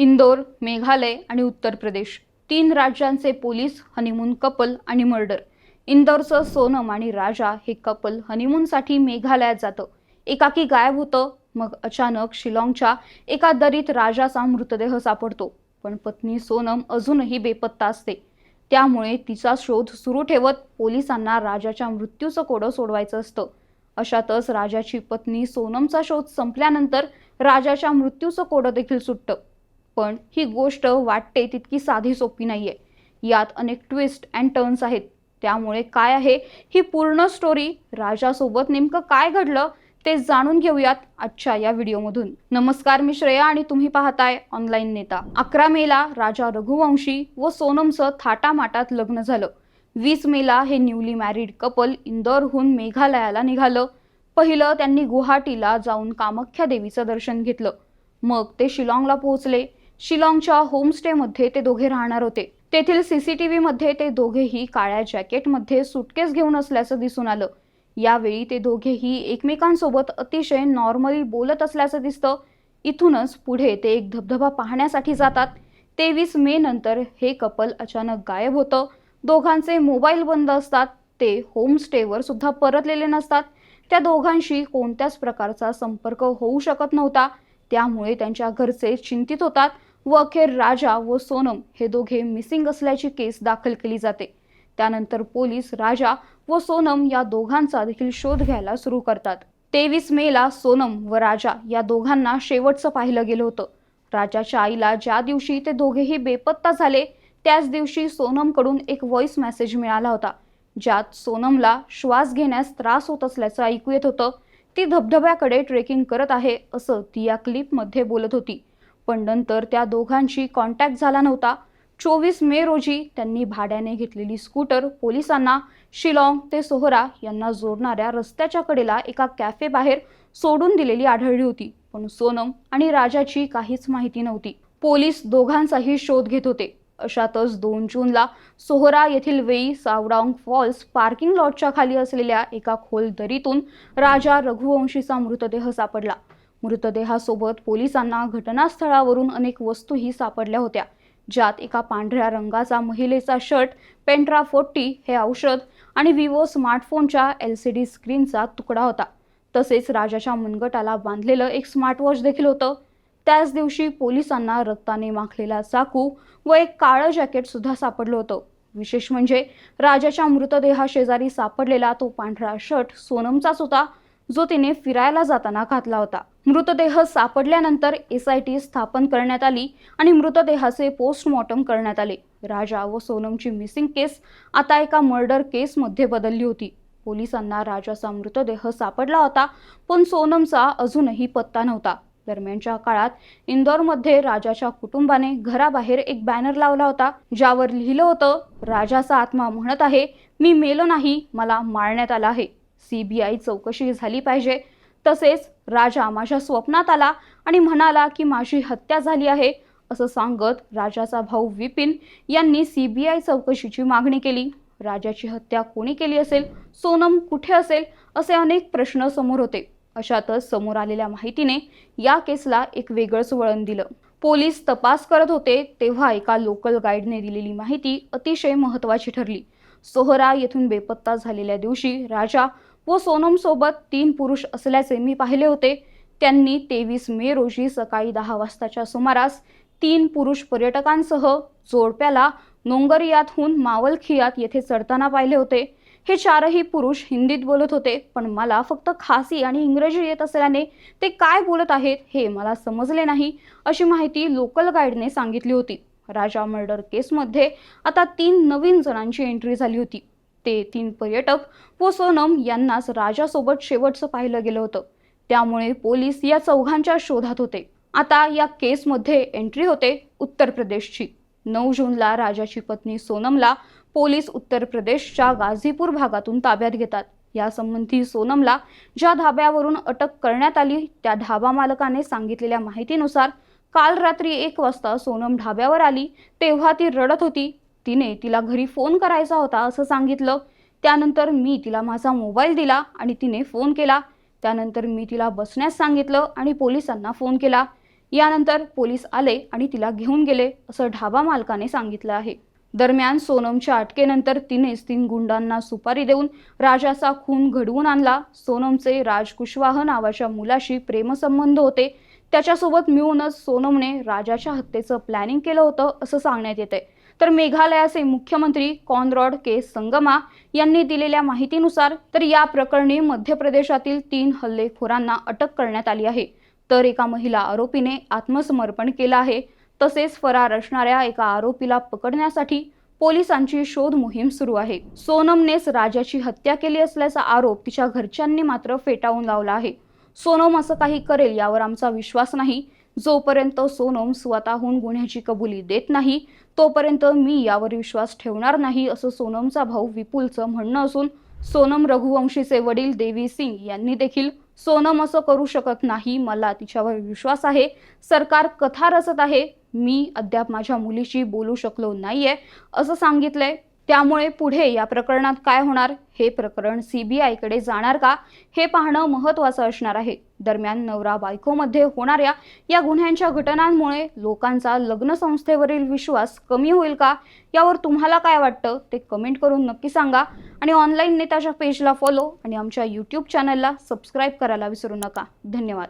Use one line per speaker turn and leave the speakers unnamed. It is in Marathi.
इंदोर मेघालय आणि उत्तर प्रदेश. तीन राज्यांचे पोलीस हनीमून कपल आणि मर्डर इंदोरचं सोनम आणि राजा हे कपल हनीमूनसाठी मेघालयात जातं. एकाकी गायब होतं मग अचानक शिलाँगच्या एका दरीत राजाचा मृतदेह सापडतो. पण पत्नी सोनम अजूनही बेपत्ता असते. त्यामुळे तिचा शोध सुरू ठेवत पोलिसांना राजाच्या मृत्यूचं कोडं सोडवायचं असतं. अशातच राजाची पत्नी सोनमचा शोध संपल्यानंतर राजाच्या मृत्यूचं कोडं देखील सुटतं. पण ही गोष्ट वाटते तितकी साधी सोपी नाहीये. यात अनेक ट्विस्ट अँड टर्न्स आहेत. त्यामुळे काय आहे? ही पूर्ण स्टोरी राजासोबत नेमकं काय घडलं ते जाणून घेऊयात आजच्या या व्हिडिओमधून. नमस्कार मी श्रेया आणि तुम्ही पाहताय ऑनलाईन नेता. अकरा मेला राजा रघुवंशी व सोनमचं थाटामाटात लग्न झालं. वीस मेला हे न्यूली मॅरिड कपल इंदोरहून मेघालयाला निघालं. पहिलं त्यांनी गुवाहाटीला जाऊन कामाख्या देवीचं दर्शन घेतलं. मग ते शिलाँगला पोहोचले. शिलाँगच्या होमस्टेमध्ये ते दोघे राहणार होते. तेथील सीसीटीव्ही मध्ये ते दोघेही काळ्या जॅकेटमध्ये सुटकेस घेऊन असल्याचं दिसून आलं. यावेळी ते दोघेही एकमेकांसोबत अतिशय नॉर्मली बोलत असल्याचं दिसतं. इथूनच पुढे ते एक धबधबा पाहण्यासाठी जातात. तेवीस मे नंतर हे कपल अचानक गायब होतं. दोघांचे मोबाईल बंद असतात. ते होमस्टेवर सुद्धा परतलेले नसतात. त्या दोघांशी कोणत्याच प्रकारचा संपर्क होऊ शकत नव्हता. त्यामुळे त्यांच्या घरचे चिंतित होतात. व अखेर राजा व सोनम हे दोघे मिसिंग असल्याची केस दाखल केली जाते. त्यानंतर पोलीस राजा व सोनम या दोघांचा देखील शोध घ्यायला सुरू करतात. तेवीस मेला सोनम व राजा या दोघांना शेवटचं पाहिलं गेलं होतं. राजाच्या आईला ज्या दिवशी ते दोघेही बेपत्ता झाले त्याच दिवशी सोनमकडून एक व्हॉइस मेसेज मिळाला होता. ज्यात सोनमला श्वास घेण्यास त्रास होत असल्याचं ऐकू येत होतं. ती धबधब्याकडे ट्रेकिंग करत आहे असं ती या क्लिपमध्ये बोलत होती. पण नंतर त्या दोघांशी कॉन्टॅक्ट झाला नव्हता. चोवीस मे रोजी त्यांनी भाड्याने घेतलेली स्कूटर पोलिसांना शिलाँग ते सोहरा यांना जोडणाऱ्या रस्त्याच्या कडेला एका कॅफे बाहेर सोडून दिलेली आढळली होती. पण सोनम आणि राजाची काहीच माहिती नव्हती. पोलीस दोघांचाही शोध घेत होते. अशातच दोन जूनला सोहरा येथील वेई सावडांग फॉल्स पार्किंग लॉटच्या खाली असलेल्या एका खोल दरीतून राजा रघुवंशीचा मृतदेह सापडला. मृतदेहासोबत पोलिसांना घटनास्थळावरून अनेक वस्तूही सापडल्या होत्या. ज्यात एका पांढऱ्या रंगाचा महिलेचा शर्ट पेंट्रा फोर्टी हे औषध आणि विवो स्मार्टफोनच्या एल सी डी स्क्रीनचा तुकडा होता. तसेच राजाच्या मनगटाला बांधलेलं एक स्मार्टवॉच देखील होतं. त्याच दिवशी पोलिसांना रक्ताने माखलेला चाकू व एक काळं जॅकेट सुद्धा सापडलं होतं. विशेष म्हणजे राजाच्या मृतदेहाशेजारी सापडलेला तो पांढरा शर्ट सोनमचाच होता. जो तिने फिरायला जाताना घातला होता. मृतदेह सापडल्यानंतर एस आय टी स्थापन करण्यात आली आणि मृतदेहाचे पोस्टमॉर्टम करण्यात आले. राजा व सोनमची मिसिंग केस आता एका मर्डर केसमध्ये बदलली होती. पोलिसांना राजाचा मृतदेह सापडला होता पण सोनमचा अजूनही पत्ता नव्हता. दरम्यानच्या काळात इंदोरमध्ये राजाच्या कुटुंबाने घराबाहेर एक बॅनर लावला होता ज्यावर लिहिलं होतं राजाचा आत्मा म्हणत आहे मी मेलो नाही मला मारण्यात आलं आहे. सीबीआय चौकशी झाली पाहिजे. तसेच राजा माझ्या स्वप्नात आला आणि म्हणाला की माझी हत्या झाली आहे असं सांगत राजाचा भाऊ विपिन यांनी सीबीआय चौकशीची मागणी केली. राजाची हत्या कोणी केली असेल? सोनम कुठे असेल? असे अनेक प्रश्न समोर होते. अशातच समोर आलेल्या माहितीने या केसला एक वेगळंच वळण दिलं. पोलीस तपास करत होते तेव्हा एका लोकल गाईडने दिलेली माहिती अतिशय महत्त्वाची ठरली. सोहरा येथून बेपत्ता झालेल्या दिवशी राजा व सोनमसोबत तीन पुरुष असल्याचे मी पाहिले होते. त्यांनी तेवीस मे रोजी सकाळी दहा वाजताच्या सुमारास तीन पुरुष पर्यटकांसह जोडप्याला नोंगरियातहून मावलखियात येथे चढताना पाहिले होते. हे चारही पुरुष हिंदीत बोलत होते पण मला फक्त खासी आणि इंग्रजी येत असल्याने ते काय बोलत आहेत हे मला समजले नाही अशी माहिती लोकल गाईडने सांगितली होती. राजा मर्डर केसमध्ये आता तीन नवीन जणांची एंट्री झाली होती. ते तीन पर्यटक व सोनम यांनाच राजासोबत शेवटचं पाहिलं गेलं होतं. त्यामुळे पोलीस या चौघांच्या शोधात होते. आता या केसमध्ये एंट्री होते उत्तर प्रदेशची नऊ जूनला राजाची पत्नी सोनमला पोलीस उत्तर प्रदेशच्या गाझीपूर भागातून ताब्यात घेतात. यासंबंधी सोनमला ज्या धाब्यावरून अटक करण्यात आली त्या ढाबा मालकाने सांगितलेल्या माहितीनुसार काल रात्री एक वाजता सोनम ढाब्यावर आली तेव्हा ती रडत होती. तिने तिला घरी फोन करायचा होता असं सांगितलं. त्यानंतर मी तिला माझा मोबाईल दिला आणि तिने फोन केला. त्यानंतर मी तिला बसण्यास सांगितलं आणि पोलिसांना फोन केला. यानंतर पोलीस आले आणि तिला घेऊन गेले असं ढाबा मालकाने सांगितलं आहे. दरम्यान सोनमच्या अटकेनंतर तिनेच तीन गुंडांना सुपारी देऊन राजाचा खून घडवून आणला. सोनमचे राज कुशवाह नावाच्या मुलाशी प्रेमसंबंध होते. त्याच्यासोबत मिळूनच सोनमने राजाच्या हत्येचं प्लॅनिंग केलं होतं असं सांगण्यात येते तर मेघालयाचे मुख्यमंत्री कॉनरॉड के. संगमा यांनी दिलेल्या माहितीनुसार तर या प्रकरणी मध्य प्रदेशातील तीन हल्लेखोरांना अटक करण्यात आली आहे. तर एका महिला आरोपीने आत्मसमर्पण केलं आहे. तसेच फरार असणाऱ्या एका आरोपीला पकडण्यासाठी पोलिसांची शोध मोहीम सुरू आहे. सोनमनेच राजाची हत्या केली असल्याचा आरोप तिच्या घरच्यांनी मात्र फेटाळून लावला आहे. सोनम असं काही करेल यावर आमचा विश्वास नाही. जोपर्यंत सोनम स्वतःहून गुन्ह्याची कबुली देत नाही तोपर्यंत मी यावर विश्वास ठेवणार नाही असं सोनमचा भाऊ विपुलचं म्हणणं असून सोनम रघुवंशीचे वडील देवी सिंग यांनी देखील सोनम असं करू शकत नाही मला तिच्यावर विश्वास आहे. सरकार कथा रचत आहे. मी अद्याप माझ्या मुलीशी बोलू शकलो नाहीये असं सांगितलंय त्यामुळे पुढे या प्रकरणात काय होणार? हे प्रकरण सीबीआयकडे जाणार का? हे पाहणं महत्त्वाचं असणार आहे. दरम्यान नवरा बायकोमध्ये होणाऱ्या या गुन्ह्यांच्या घटनांमुळे लोकांचा लग्न संस्थेवरील विश्वास कमी होईल का? यावर तुम्हाला काय वाटतं? ते कमेंट करून नक्की सांगा. आणि ऑनलाईन नेताच्या पेजला फॉलो आणि आमच्या यूट्यूब चॅनलला सबस्क्राईब करायला विसरू नका. धन्यवाद.